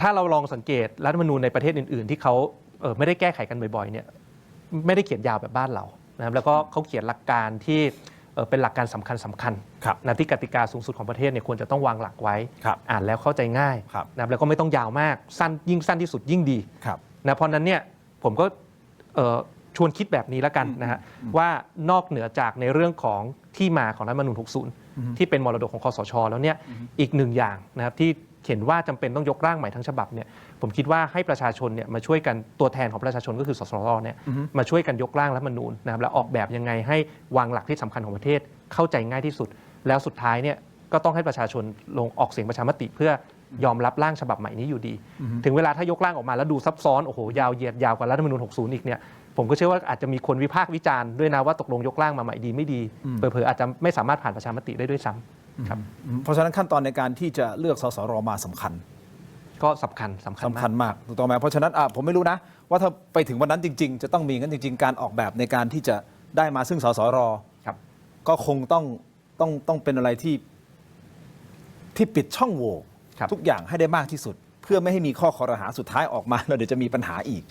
ถ้าเราลองสังเกตรัฐธรรมนูญในประเทศอื่น ๆ ที่เขาเอ่อไม่ได้แก้ไขกันบ่อยๆเนี่ยไม่ได้เขียนยาวแบบบ้านเรานะครับแล้วก็เขาเขียนหลักการที่เอ่อเป็นหลักการสำคัญสคัญๆครับนะที่กติกาสูงสุดของประเทศเนี่ยควรจะต้องวางหลักไว้ ครับอ่านแล้วเข้าใจง่ายครับ นะครับแล้วก็ไม่ต้องยาวมากสั้นยิ่งสั้นที่สุดยิ่งดี ครับ นะเพราะฉะนั้นเนี่ยผมก็เอ่อชวนคิดแบบนี้แล้วกันนะฮะว่านอกเหนือจากในเรื่องของที่มาของรัฐธรรมนูญ60 ที่เป็นมรดกของคอสช แล้วเนี่ยอีกหนึ่งอย่างนะครับที่ เห็นว่าจำเป็นต้องยกร่างใหม่ทั้งฉบับเนี่ยผมคิดว่าให้ประชาชนเนี่ยมาช่วยกันตัวแทนของประชาชนก็คือสสรเนี่ยมาช่วยกันยกร่างรัฐธรรมนูญนะครับแล้วออกแบบยังไงให้วางหลักที่สำคัญของประเทศเข้าใจง่ายที่สุด แล้วสุดท้ายเนี่ยก็ต้องให้ประชาชนลงออกเสียงประชามติเพื่อยอมรับร่างฉบับใหม่นี้อยู่ดี ถึงเวลาถ้ายกร่างออกมาแล้วดูซับซ้อนโอ้โหยาวเหยียดยาวกว่ารัฐธรรมนูญ60 อีกเนี่ยผมก็เชื่อว่าอาจจะมีคนวิพากษ์วิจารณ์ด้วยนะว่าตกลงยกร่างมาใหม่ดีไม่ดีเผลอๆอาจจะไม่สามารถผ่านประชามติได้ด้วยซ้ำ ครับเพราะฉะนั้นขั้นตอนในการที่จะเลือกสสรมาสำคัญ ก็สำคัญสำคัญสำมาคักญมากถูกต้องไหมเพราะฉะนั้นอะผมไม่รู้นะ ว่าถ้าไปถึงวันนั้นจริง ๆ จะต้องมีงั้นจริง ๆ การออกแบบในการที่จะได้มาซึ่งสสรครับก็คงต้องต้องต้องเป็นอะไรที่ที่ปิดช่องโหว่ครับทุกอย่างให้ได้มากที่สุด เพื่อไม่ให้มีข้อคอรหาสุดท้ายออกมาแล้วเดี๋ยวจะมีปัญหาอีก